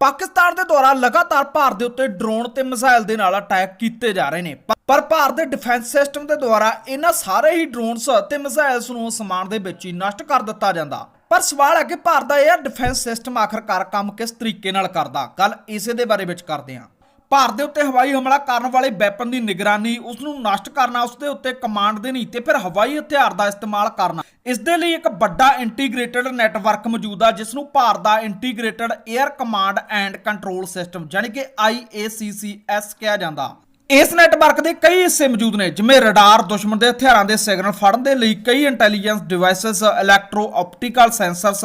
ਪਾਕਿਸਤਾਨ ਦੇ ਦੁਆਰਾ ਲਗਾਤਾਰ ਭਾਰਤ ਦੇ ਉੱਤੇ ਡਰੋਨ ਤੇ ਮਿਸਾਈਲ ਦੇ ਨਾਲ ਅਟੈਕ ਕੀਤੇ ਜਾ ਰਹੇ ਨੇ। ਪਰ ਭਾਰਤ ਦੇ ਡਿਫੈਂਸ ਸਿਸਟਮ ਦੇ ਦੁਆਰਾ ਇਹਨਾਂ ਸਾਰੇ ਹੀ ਡਰੋਨਸ ਤੇ ਮਿਸਾਈਲਸ ਨੂੰ ਅਸਮਾਨ ਦੇ ਵਿੱਚ ਹੀ ਨਸ਼ਟ ਕਰ ਦਿੱਤਾ ਜਾਂਦਾ। ਪਰ ਸਵਾਲ ਹੈ ਕਿ ਭਾਰਤ ਦਾ ਇਹ ਡਿਫੈਂਸ ਸਿਸਟਮ ਆਖਰਕਾਰ ਕੰਮ ਕਿਸ ਤਰੀਕੇ ਨਾਲ ਕਰਦਾ? ਗੱਲ ਇਸੇ ਦੇ ਬਾਰੇ ਵਿੱਚ ਕਰਦੇ ਹਾਂ। ਭਾਰਤ ਦੇ ਉੱਤੇ ਹਵਾਈ ਹਮਲਾ ਕਰਨ ਵਾਲੇ ਵੈਪਨ ਦੀ ਨਿਗਰਾਨੀ ਉਸ ਨੂੰ ਨਸ਼ਟ ਕਰਨਾ ਉਸ ਦੇ ਉੱਤੇ ਕਮਾਂਡ ਦੇਣੀ ਤੇ ਫਿਰ ਹਵਾਈ ਹਥਿਆਰ ਦਾ ਇਸਤੇਮਾਲ ਕਰਨਾ। ਇਸ ਦੇ ਲਈ ਇੱਕ ਵੱਡਾ ਇੰਟੀਗ੍ਰੇਟਿਡ ਨੈਟਵਰਕ ਮੌਜੂਦ ਆ ਜਿਸ ਨੂੰ ਭਾਰਤ ਦਾ integrated air command and control system ਯਾਨੀ ਕਿ IACCS ਕਿਹਾ ਜਾਂਦਾ। ਇਸ ਨੈਟਵਰਕ ਦੇ ਕਈ ਹਿੱਸੇ ਮੌਜੂਦ ਨੇ, ਜਿਵੇਂ ਰਡਾਰ ਦੁਸ਼ਮਣ ਦੇ ਹਥਿਆਰਾਂ ਦੇ ਸਿਗਨਲ ਫੜਨ ਦੇ ਲਈ ਕਈ intelligence devices electro optical sensors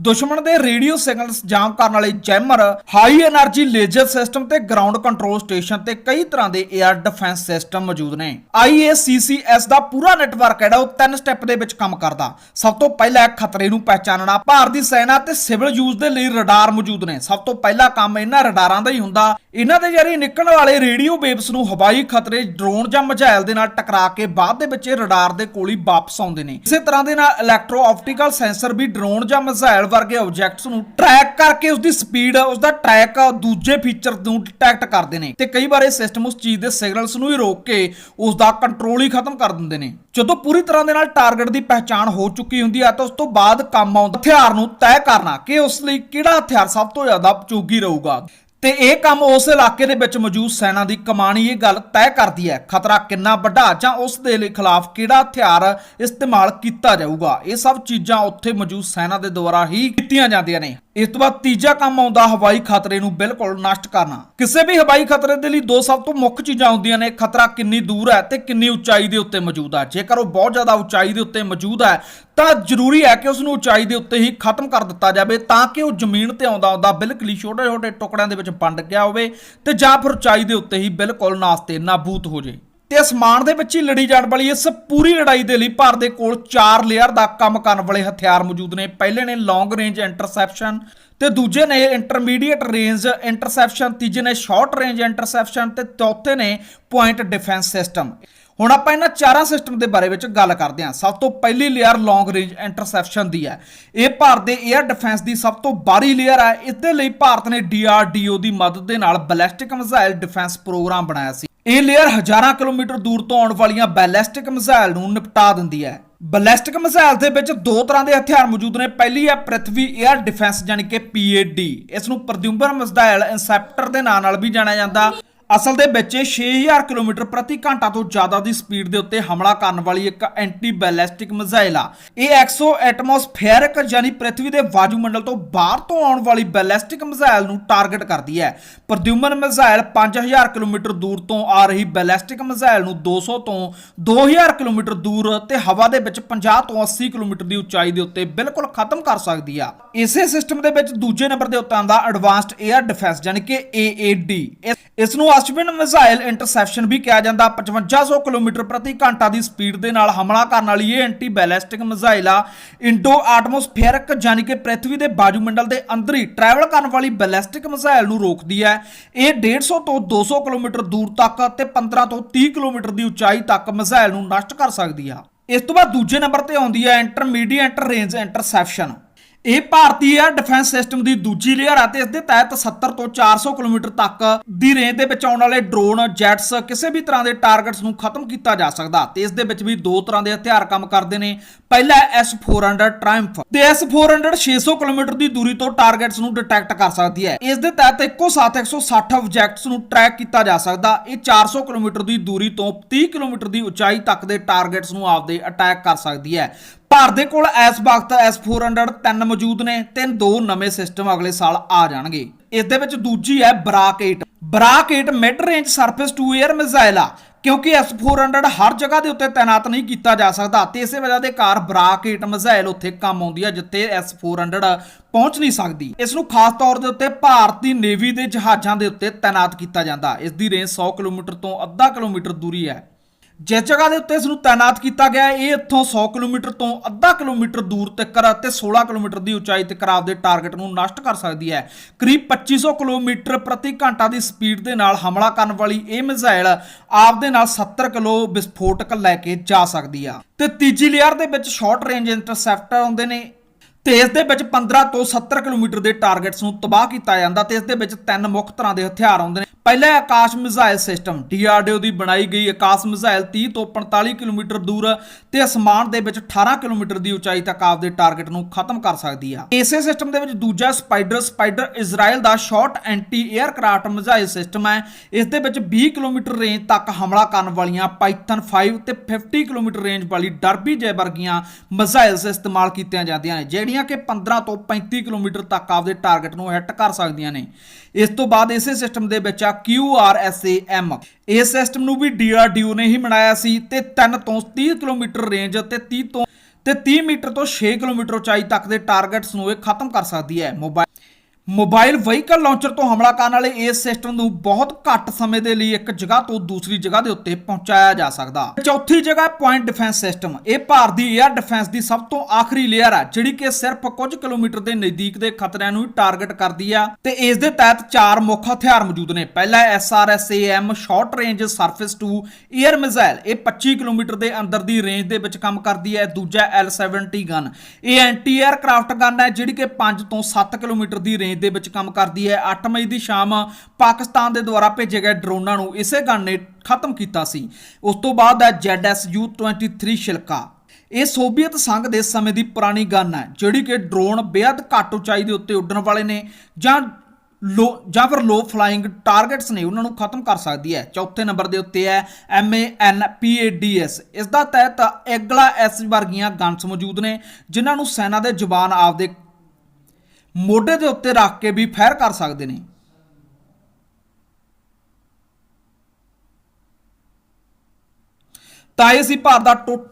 ਦੁਸ਼ਮਣ ਦੇ ਰੇਡੀਓ ਸਿਗਨਲਸ ਜਾਮ ਕਰਨ ਵਾਲੇ jammer high energy laser system ਤੇ ਗਰਾਊਂਡ ਕੰਟਰੋਲ ਸਟੇਸ਼ਨ ਤੇ ਕਈ ਤਰ੍ਹਾਂ ਦੇ 에ਅਰ ਡਿਫੈਂਸ ਸਿਸਟਮ ਮੌਜੂਦ ਨੇ। IACCS ਦਾ ਪੂਰਾ ਨੈਟਵਰਕ ਜਿਹੜਾ ਉਹ ਤਿੰਨ ਸਟੈਪ ਦੇ ਵਿੱਚ ਕੰਮ ਕਰਦਾ। ਸਭ ਤੋਂ ਪਹਿਲਾਂ ਖਤਰੇ ਨੂੰ ਪਹਿਚਾਨਣਾ, ਭਾਰਤੀ ਸੈਨਾ ਤੇ ਸਿਵਲ ਯੂਜ਼ ਦੇ ਲਈ ਰਡਾਰ ਮੌਜੂਦ ਨੇ। ਸਭ ਤੋਂ ਪਹਿਲਾ ਕੰਮ ਇਹਨਾਂ ਰਡਾਰਾਂ ਦਾ ਹੀ ਹੁੰਦਾ ਇਹਨਾਂ ਦੇ ਜ਼ਰੀਏ ਨਿਕਲਣ ਵਾਲੇ ਰੇਡੀਓ ਵੇਵਸ ਨੂੰ ਹਵਾਈ ਖਤਰੇ, ਡਰੋਨ ਜਾਂ ਮਿਜ਼ਾਈਲ ਦੇ ਨਾਲ ਟਕਰਾ ਕੇ ਬਾਅਦ ਦੇ ਵਿੱਚ ਰਡਾਰ ਦੇ ਕੋਲ ਹੀ ਵਾਪਸ ਆਉਂਦੇ ਨੇ। ਇਸੇ ਤਰ੍ਹਾਂ ਦੇ ਨਾਲ ਇਲੈਕਟ੍ਰੋ ਆਪਟੀਕਲ ਸੈਂਸਰ ਵੀ ਡਰੋਨ ਜਾਂ ਮਿਜ਼ਾਈਲ ਵਰਗੇ ਆਬਜੈਕਟਸ ਨੂੰ ਟਰੈਕ ਕਰਕੇ ਉਸ ਦੀ ਸਪੀਡ ਉਸ ਦਾ ਟਰੈਕ ਦੂਜੇ ਫੀਚਰ ਨੂੰ ਡਿਟੈਕਟ ਕਰਦੇ ਨੇ ਤੇ ਕਈ ਵਾਰ ਇਹ ਸਿਸਟਮ ਉਸ ਚੀਜ਼ ਦੇ ਸਿਗਨਲਸ ਨੂੰ ਹੀ ਰੋਕ ਕੇ ਉਸ ਦਾ ਕੰਟਰੋਲ ਹੀ ਖਤਮ ਕਰ ਦਿੰਦੇ ਨੇ। ਜਦੋਂ ਪੂਰੀ ਤਰ੍ਹਾਂ ਦੇ ਨਾਲ ਟਾਰਗੇਟ ਦੀ ਪਹਿਚਾਣ ਹੋ ਚੁੱਕੀ ਹੁੰਦੀ ਹੈ ਤਾਂ ਉਸ ਤੋਂ ਬਾਅਦ ਕੰਮ ਆਉਂਦਾ, ਹਥਿਆਰ ਨੂੰ ਤੈਅ ਕਰਨਾ ਕਿ ਉਸ ਲਈ ਕਿਹੜਾ ਹਥਿਆਰ ਸਭ ਤੋਂ ਜ਼ਿਆਦਾ ਉਪਯੋਗੀ ਰਹੂਗਾ। ਤੇ ਇਹ ਕੰਮ ਉਸ ਇਲਾਕੇ ਦੇ ਵਿੱਚ ਮੌਜੂਦ ਸੈਨਾ ਦੀ ਕਮਾਣੀ ਇਹ ਗੱਲ ਤੈਅ ਕਰਦੀ ਹੈ। ਖਤਰਾ ਕਿੰਨਾ ਵੱਡਾ ਜਾਂ ਉਸ ਦੇ ਲਈ ਖਿਲਾਫ ਕਿਹੜਾ ਹਥਿਆਰ ਇਸਤੇਮਾਲ ਕੀਤਾ ਜਾਊਗਾ? ਇਹ ਸਭ ਚੀਜ਼ਾਂ ਉੱਥੇ ਮੌਜੂਦ ਸੈਨਾ ਦੇ ਦੁਆਰਾ ਹੀ ਕੀਤੀਆਂ ਜਾਂਦੀਆਂ ਨੇ। ਇਸ ਤੋਂ ਬਾਅਦ ਤੀਜਾ ਕੰਮ ਆਉਂਦਾ, ਹਵਾਈ ਖਤਰੇ ਨੂੰ ਬਿਲਕੁਲ ਨਸ਼ਟ ਕਰਨਾ। ਕਿਸੇ ਵੀ ਹਵਾਈ ਖਤਰੇ ਦੇ ਲਈ ਦੋ ਸਭ ਤੋਂ ਮੁੱਖ ਚੀਜ਼ਾਂ ਹੁੰਦੀਆਂ ਨੇ, ਖਤਰਾ ਕਿੰਨੀ ਦੂਰ ਹੈ ਤੇ ਕਿੰਨੀ ਉਚਾਈ ਦੇ ਉੱਤੇ ਮੌਜੂਦ ਹੈ। ਜੇਕਰ ਉਹ ਬਹੁਤ ਜ਼ਿਆਦਾ ਉਚਾਈ ਦੇ ਉੱਤੇ ਮੌਜੂਦ ਹੈ ਤਾਂ ਜ਼ਰੂਰੀ ਹੈ ਕਿ ਉਸ ਨੂੰ ਉਚਾਈ ਦੇ ਉੱਤੇ ਹੀ ਖਤਮ ਕਰ ਦਿੱਤਾ ਜਾਵੇ ਤਾਂ ਕਿ ਉਹ ਜ਼ਮੀਨ ਤੇ ਆਉਂਦਾ ਆਉਂਦਾ ਬਿਲਕੁਲ ਹੀ ਛੋਟੇ ਛੋਟੇ ਟੁਕੜਿਆਂ ਦੇ ਵਿੱਚ ਵੰਡ ਗਿਆ ਹੋਵੇ ਤੇ ਜਾਂ ਫਿਰ ਉਚਾਈ ਦੇ ਉੱਤੇ ਹੀ ਬਿਲਕੁਲ ਨਾਸਤੇ ਨਾਬੂਦ ਹੋ ਜੇ ਤੇ ਅਸਮਾਨ ਦੇ ਵਿੱਚ ਹੀ ਲੜੀ ਜਾਣ ਵਾਲੀ ਇਸ ਪੂਰੀ ਲੜਾਈ ਦੇ ਲਈ ਭਾਰਤ ਦੇ ਕੋਲ 4 ਲੇਅਰ ਦਾ ਕੰਮ ਕਰਨ ਵਾਲੇ ਹਥਿਆਰ ਮੌਜੂਦ ਨੇ। ਪਹਿਲੇ ਨੇ ਲੌਂਗ ਰੇਂਜ ਇੰਟਰਸੈਪਸ਼ਨ ਤੇ ਦੂਜੇ ਨੇ ਇੰਟਰਮੀਡੀਏਟ ਰੇਂਜ ਇੰਟਰਸੈਪਸ਼ਨ ਤੀਜੇ ਨੇ ਸ਼ਾਰਟ ਰੇਂਜ ਇੰਟਰਸੈਪਸ਼ਨ ਤੇ ਚੌਥੇ ਨੇ ਪੁਆਇੰਟ ਡਿਫੈਂਸ ਸਿਸਟਮ ਹੁਣ ਆਪਾਂ ਇਹਨਾਂ ਚਾਰਾਂ ਸਿਸਟਮ ਦੇ ਬਾਰੇ ਵਿੱਚ ਗੱਲ ਕਰਦੇ ਹਾਂ। ਸਭ ਤੋਂ ਪਹਿਲੀ ਲੇਅਰ ਲੌਂਗ ਰੇਂਜ ਇੰਟਰਸੈਪਸ਼ਨ ਦੀ ਹੈ। ਇਹ ਭਾਰਤ ਦੇ 에ਅਰ ਡਿਫੈਂਸ ਦੀ ਸਭ ਤੋਂ ਬਾਹਰੀ ਲੇਅਰ ਹੈ। ਇਸ ਦੇ ਲਈ ਭਾਰਤ ਨੇ DRDO ਦੀ ਮਦਦ ਦੇ ਨਾਲ ਬੈਲਿਸਟਿਕ ਮਿਜ਼ਾਈਲ ਡਿਫੈਂਸ ਪ੍ਰੋਗਰਾਮ ਬਣਾਇਆ ਸੀ। ਇਹ ਲੇਅਰ ਹਜ਼ਾਰਾਂ ਕਿਲੋਮੀਟਰ ਦੂਰ ਤੋਂ ਆਉਣ ਵਾਲੀਆਂ ਬੈਲਿਸਟਿਕ ਮਿਜ਼ਾਈਲ ਨੂੰ ਨਿਪਟਾ ਦਿੰਦੀ ਹੈ। ਬੈਲਿਸਟਿਕ ਮਿਜ਼ਾਈਲ ਦੇ ਵਿੱਚ ਦੋ ਤਰ੍ਹਾਂ ਦੇ ਹਥਿਆਰ ਮੌਜੂਦ ਨੇ। ਪਹਿਲੀ ਹੈ ਪ੍ਰਿਥਵੀ 에ਅਰ ਡਿਫੈਂਸ ਯਾਨੀ ਕਿ PAD ਇਸ ਨੂੰ ਪ੍ਰਦਿਊਮਰ ਮਿਜ਼ਾਈਲ ਇਨਸੈਪਟਰ ਦੇ ਨਾਂ ਨਾਲ ਵੀ ਜਾਣਿਆ ਜਾਂਦਾ। ਅਸਲ ਦੇ ਵਿੱਚ ਇਹ 6000 ਕਿਲੋਮੀਟਰ ਪ੍ਰਤੀ ਘੰਟਾ ਤੋਂ ਜ਼ਿਆਦਾ ਦੀ ਸਪੀਡ ਦੇ ਉੱਤੇ ਹਮਲਾ ਕਰਨ ਵਾਲੀ ਇੱਕ ਐਂਟੀ ਬੈਲਿਸਟਿਕ ਮਿਜ਼ਾਈਲ ਆ। ਇਹ 100 ਐਟਮੋਸਫੇਰਿਕ ਯਾਨੀ ਪ੍ਰਿਥਵੀ ਦੇ ਵਾਯੂਮੰਡਲ ਤੋਂ ਬਾਹਰ ਤੋਂ ਆਉਣ ਵਾਲੀ ਬੈਲਿਸਟਿਕ ਮਿਜ਼ਾਈਲ ਨੂੰ ਟਾਰਗੇਟ ਕਰਦੀ ਹੈ। ਪ੍ਰਦਿਊਮਨ ਮਿਜ਼ਾਈਲ 5000 ਕਿਲੋਮੀਟਰ ਦੂਰ ਤੋਂ ਆ ਰਹੀ ਬੈਲਿਸਟਿਕ ਮਿਜ਼ਾਈਲ ਨੂੰ 200 ਤੋਂ 2000 ਕਿਲੋਮੀਟਰ ਦੂਰ ਤੇ ਹਵਾ ਦੇ ਵਿੱਚ 50 ਤੋਂ 80 ਕਿਲੋਮੀਟਰ ਦੀ ਉਚਾਈ ਦੇ ਉੱਤੇ ਬਿਲਕੁਲ ਖਤਮ ਕਰ ਸਕਦੀ ਆ। ਇਸੇ ਸਿਸਟਮ ਦੇ ਵਿੱਚ ਦੂਜੇ ਨੰਬਰ ਦੇ ਉੱਤੇ ਆਉਂਦਾ ਐਡਵਾਂਸਡ 에ਅਰ ਡਿਫੈਂਸ ਯਾਨੀ ਕਿ AAD ਇਸ- ਇਸ ਨੂੰ ਅਸ਼ਵਿਨ ਮਿਜ਼ਾਈਲ ਇੰਟਰਸੈਪਸ਼ਨ ਵੀ ਕਿਹਾ ਜਾਂਦਾ 5500 ਕਿਲੋਮੀਟਰ ਪ੍ਰਤੀ ਘੰਟਾ ਦੀ ਸਪੀਡ ਦੇ ਨਾਲ ਹਮਲਾ ਕਰਨ ਵਾਲੀ ਇਹ ਐਂਟੀ ਬੈਲਿਸਟਿਕ ਮਿਜ਼ਾਈਲ ਆ। ਇੰਡੋ ਆਟਮੋਸਫੇਰਿਕ ਯਾਨੀ ਕਿ ਪ੍ਰਿਥਵੀ ਦੇ ਵਾਯੂਮੰਡਲ ਦੇ ਅੰਦਰ ਹੀ ਟਰੈਵਲ ਕਰਨ ਵਾਲੀ ਬੈਲਿਸਟਿਕ ਮਿਜ਼ਾਈਲ ਨੂੰ ਰੋਕਦੀ ਹੈ। ਇਹ 150 ਤੋਂ 200 ਕਿਲੋਮੀਟਰ ਦੂਰ ਤੱਕ ਤੇ 15 ਤੋਂ 30 ਕਿਲੋਮੀਟਰ ਦੀ ਉਚਾਈ ਤੱਕ ਮਿਜ਼ਾਈਲ ਨੂੰ ਨਸ਼ਟ ਕਰ ਸਕਦੀ ਆ। ਇਸ ਤੋਂ ਬਾਅਦ ਦੂਜੇ ਨੰਬਰ ਤੇ ਆਉਂਦੀ ਹੈ ਇੰਟਰਮੀਡੀਏਟ ਰੇਂਜ ਇੰਟਰਸੈਪਸ਼ਨ ਇਹ ਭਾਰਤੀ 에ਅਰ ਡਿਫੈਂਸ ਸਿਸਟਮ ਦੀ ਦੂਜੀ ਲੇਅਰ ਆ ਤੇ ਇਸ ਦੇ ਤਹਿਤ 70 ਤੋਂ 400 ਕਿਲੋਮੀਟਰ ਤੱਕ ਦੀ ਰੇਂਜ ਦੇ ਵਿੱਚ ਆਉਣ ਵਾਲੇ ਡਰੋਨ ਜੈਟਸ ਕਿਸੇ ਵੀ ਤਰ੍ਹਾਂ ਦੇ ਟਾਰਗੇਟਸ ਨੂੰ ਖਤਮ ਕੀਤਾ ਜਾ ਸਕਦਾ ਤੇ ਇਸ ਦੇ ਵਿੱਚ ਵੀ ਦੋ ਤਰ੍ਹਾਂ ਦੇ ਹਥਿਆਰ ਕੰਮ ਕਰਦੇ ਨੇ। ਪਹਿਲਾ S400 ਟ੍ਰਾਇੰਫ ਤੇ S400 600 ਕਿਲੋਮੀਟਰ ਦੀ ਦੂਰੀ ਤੋਂ ਟਾਰਗੇਟਸ ਨੂੰ ਡਿਟੈਕਟ ਕਰ ਸਕਦੀ ਹੈ। ਇਸ ਦੇ ਤਹਿਤ ਇੱਕੋ ਸਾਥ 160 ਆਬਜੈਕਟਸ ਨੂੰ ਟਰੈਕ ਕੀਤਾ ਜਾ ਸਕਦਾ। ਇਹ 400 ਕਿਲੋਮੀਟਰ ਦੀ ਦੂਰੀ ਤੋਂ 30 ਕਿਲੋਮੀਟਰ ਦੀ ਉਚਾਈ ਤੱਕ ਦੇ ਟਾਰਗੇਟਸ ਨੂੰ ਆਪਦੇ ਅਟੈਕ ਕਰ ਸਕਦੀ ਹੈ। ਭਾਰਤ ਦੇ ਕੋਲ ਇਸ ਵਕਤ S400 ਤਿੰਨ ਮੌਜੂਦ ਨੇ ਤੇ ਦੋ ਨਵੇਂ ਸਿਸਟਮ ਅਗਲੇ ਸਾਲ ਆ ਜਾਣਗੇ। ਇਸ ਦੇ ਵਿੱਚ ਦੂਜੀ ਹੈ Barak 8 Barak 8 mid range surface to air missile ਆ, ਕਿਉਂਕਿ S400 ਹਰ ਜਗ੍ਹਾ ਦੇ ਉੱਤੇ ਤਾਇਨਾਤ ਨਹੀਂ ਕੀਤਾ ਜਾ ਸਕਦਾ ਤੇ ਇਸੇ ਵਜ੍ਹਾ ਦੇ ਕਾਰ ਬਰਾਕੇਟ 8 ਮਿਜ਼ਾਈਲ ਉੱਥੇ ਕੰਮ ਆਉਂਦੀ ਹੈ ਜਿੱਥੇ S400 ਪਹੁੰਚ ਨਹੀਂ ਸਕਦੀ। ਇਸ ਨੂੰ ਖਾਸ ਤੌਰ ਦੇ ਉੱਤੇ ਭਾਰਤੀ ਨੇਵੀ ਦੇ ਜਹਾਜ਼ਾਂ ਦੇ ਉੱਤੇ ਤਾਇਨਾਤ ਕੀਤਾ ਜਾਂਦਾ। ਇਸ ਦੀ ਰੇਂਜ 100 ਕਿਲੋਮੀਟਰ ਤੋਂ ਅੱਧਾ ਕਿਲੋਮੀਟਰ ਦੂਰੀ ਹੈ। ਜਿਸ ਜਗ੍ਹਾ ਦੇ ਉੱਤੇ ਇਸ ਨੂੰ ਤਾਇਨਾਤ ਕੀਤਾ ਗਿਆ ਹੈ, ਇਹ ਇੱਥੋਂ 100 ਕਿਲੋਮੀਟਰ ਤੋਂ ਅੱਧਾ ਕਿਲੋਮੀਟਰ ਦੂਰ ਤੱਕ ਅਤੇ 16 ਕਿਲੋਮੀਟਰ ਦੀ ਉਚਾਈ ਤੱਕ ਆਪਦੇ ਟਾਰਗੇਟ ਨੂੰ ਨਸ਼ਟ ਕਰ ਸਕਦੀ ਹੈ। ਕਰੀਬ 2500 ਕਿਲੋਮੀਟਰ ਪ੍ਰਤੀ ਘੰਟਾ ਦੀ ਸਪੀਡ ਦੇ ਨਾਲ ਹਮਲਾ ਕਰਨ ਵਾਲੀ ਇਹ ਮਿਜ਼ਾਈਲ ਆਪਦੇ ਨਾਲ 70 ਕਿਲੋ ਵਿਸਫੋਟਕ ਲੈ ਕੇ ਜਾ ਸਕਦੀ ਆ। ਤੇ ਤੀਜੀ ਲੇਅਰ ਦੇ ਵਿੱਚ ਸ਼ਾਰਟ ਰੇਂਜ ਇੰਟਰਸੈਪਟਰ ਆਉਂਦੇ ਨੇ ਤੇ ਇਸ ਦੇ ਵਿੱਚ 15 ਤੋਂ 70 ਕਿਲੋਮੀਟਰ ਦੇ ਟਾਰਗੇਟਸ ਨੂੰ ਤਬਾਹ ਕੀਤਾ ਜਾਂਦਾ ਤੇ ਇਸ ਦੇ ਵਿੱਚ ਤਿੰਨ ਮੁੱਖ ਤਰ੍ਹਾਂ ਦੇ ਹਥਿਆਰ ਆਉਂਦੇ ਨੇ। ਪਹਿਲਾ ਆਕਾਸ਼ ਮਿਜ਼ਾਈਲ ਸਿਸਟਮ। DRDO ਦੀ ਬਣਾਈ ਗਈ ਆਕਾਸ਼ ਮਿਜ਼ਾਈਲ 30 ਤੋਂ 45 ਕਿਲੋਮੀਟਰ ਦੂਰ ਤੇ ਅਸਮਾਨ ਦੇ ਵਿੱਚ 18 ਕਿਲੋਮੀਟਰ ਦੀ ਉਚਾਈ ਤੱਕ ਆਪਦੇ ਟਾਰਗੇਟ ਨੂੰ ਖਤਮ ਕਰ ਸਕਦੀ ਆ। ਇਸੇ ਸਿਸਟਮ ਦੇ ਵਿੱਚ ਦੂਜਾ ਸਪਾਈਡਰ। ਸਪਾਈਡਰ ਇਜ਼ਰਾਈਲ ਦਾ short anti aircraft missile system ਹੈ। ਇਸ ਦੇ ਵਿੱਚ 20 ਕਿਲੋਮੀਟਰ ਰੇਂਜ ਤੱਕ ਹਮਲਾ ਕਰਨ ਵਾਲੀਆਂ ਪਾਈਥਨ 5 ਤੇ 50 ਕਿਲੋਮੀਟਰ ਰੇਂਜ ਵਾਲੀ ਡਰਬੀ ਜੈ ਵਰਗੀਆਂ ਮਿਜ਼ਾਈਲਸ ਇਸਤੇਮਾਲ ਕੀਤੀਆਂ ਜਾਂਦੀਆਂ ਨੇ, ਜਿਹੜੀਆਂ ਕਿ 15 ਤੋਂ 35 ਕਿਲੋਮੀਟਰ ਤੱਕ ਆਪਦੇ ਟਾਰਗੇਟ ਨੂੰ ਹਿੱਟ ਕਰ ਸਕਦੀਆਂ ਨੇ। ਇਸ ਤੋਂ ਬਾਅਦ ਇਸੇ ਸਿਸਟਮ ਦੇ ਵਿੱਚ ਆ QRSAM ਇਸ ਸਿਸਟਮ ਨੂੰ ਵੀ DRDO ਨੇ ਹੀ ਬਣਾਇਆ ਸੀ ਤੇ 3 ਤੋਂ 30 ਕਿਲੋਮੀਟਰ ਰੇਂਜ ਅਤੇ 30 ਤੋਂ ਤੇ 30 ਮੀਟਰ ਤੋਂ 6 ਕਿਲੋਮੀਟਰ ਉਚਾਈ ਤੱਕ ਦੇ ਟਾਰਗੇਟਸ ਨੂੰ ਇਹ ਖਤਮ ਕਰ ਸਕਦੀ ਹੈ। ਮੋਬਾਈਲ ਮੋਬਾਈਲ ਵਹੀਕਲ ਲਾਂਚਰ ਤੋਂ ਹਮਲਾ ਕਰਨ ਵਾਲੇ ਇਸ ਸਿਸਟਮ ਨੂੰ ਬਹੁਤ ਘੱਟ ਸਮੇਂ ਦੇ ਲਈ ਇੱਕ ਜਗ੍ਹਾ ਤੋਂ ਦੂਸਰੀ ਜਗ੍ਹਾ ਦੇ ਉੱਤੇ ਪਹੁੰਚਾਇਆ ਜਾ ਸਕਦਾ। ਚੌਥੀ ਜਗ੍ਹਾ ਪੁਆਇੰਟ ਡਿਫੈਂਸ ਸਿਸਟਮ ਇਹ ਭਾਰਤੀ 에ਅਰ ਡਿਫੈਂਸ ਦੀ ਸਭ ਤੋਂ ਆਖਰੀ ਲੇਅਰ ਹੈ, ਜਿਹੜੀ ਕਿ ਸਿਰਫ ਕੁਝ ਕਿਲੋਮੀਟਰ ਦੇ ਨਜ਼ਦੀਕ ਦੇ ਖਤਰਿਆਂ ਨੂੰ ਟਾਰਗੇਟ ਕਰਦੀ ਆ ਤੇ ਇਸ ਦੇ ਤਹਿਤ ਚਾਰ ਮੁੱਖ ਹਥਿਆਰ ਮੌਜੂਦ ਨੇ। ਪਹਿਲਾ SRSAM short range surface to air missile ਇਹ 25 ਕਿਲੋਮੀਟਰ ਦੇ ਅੰਦਰ ਦੀ ਰੇਂਜ ਦੇ ਵਿੱਚ ਕੰਮ ਕਰਦੀ ਹੈ। ਦੂਜਾ L70 ਗਨ ਇਹ ਐਂਟੀ 에ਅਰਕ੍ਰਾਫਟ ਗਨ ਹੈ, ਜਿਹੜੀ ਕਿ 5 ਤੋਂ 7 ਕਿਲੋਮੀਟਰ ਦੀ ਰੇਂਜ ਦੇ ਵਿੱਚ ਕੰਮ ਕਰਦੀ ਹੈ। 8 ਮਈ ਦੀ ਸ਼ਾਮ ਪਾਕਿਸਤਾਨ ਦੇ ਦੁਆਰਾ ਭੇਜੇ ਗਏ ਡਰੋਨਾਂ ਨੂੰ ਇਸੇ ਗਨ ਨੇ ਖਤਮ ਕੀਤਾ ਸੀ। ਉਸ ਤੋਂ ਬਾਅਦ ਹੈ ZSU-23 ਸ਼ਿਲਕਾ ਇਹ ਸੋਵੀਅਤ ਸੰਘ ਦੇ ਸਮੇਂ ਦੀ ਪੁਰਾਣੀ ਗਨ ਹੈ, ਜਿਹੜੀ ਕਿ ਡਰੋਨ ਬੇहद ਘੱਟ ਉਚਾਈ ਦੇ ਉੱਤੇ ਉੱਡਣ ਵਾਲੇ ਨੇ ਜਾਂ ਲੋ, ਜਾਂ ਫਿਰ ਲੋ ਫਲਾਈਂਗ ਟਾਰਗੇਟਸ ਨੇ, ਉਹਨਾਂ ਨੂੰ ਖਤਮ ਕਰ ਸਕਦੀ ਹੈ। ਚੌਥੇ ਨੰਬਰ ਦੇ ਉੱਤੇ ਹੈ M A N P A D MANPADS ਇਸ ਦਾ ਤਹਿਤ ਐਗਲਾ ਐਸ ਵਰਗੀਆਂ ਗਨਸ ਮੌਜੂਦ ਨੇ, ਜਿਨ੍ਹਾਂ ਨੂੰ ਸੈਨਾ ਦੇ ਜਵਾਨ ਆਪਦੇ ਮੋਢੇ ਦੇ ਉੱਤੇ ਰੱਖ ਕੇ ਵੀ ਫਾਇਰ ਕਰ ਸਕਦੇ ਨੇ। ਤਾਂ ਇਹ ਸੀ ਭਾਰਤ ਦਾ ਟੋ-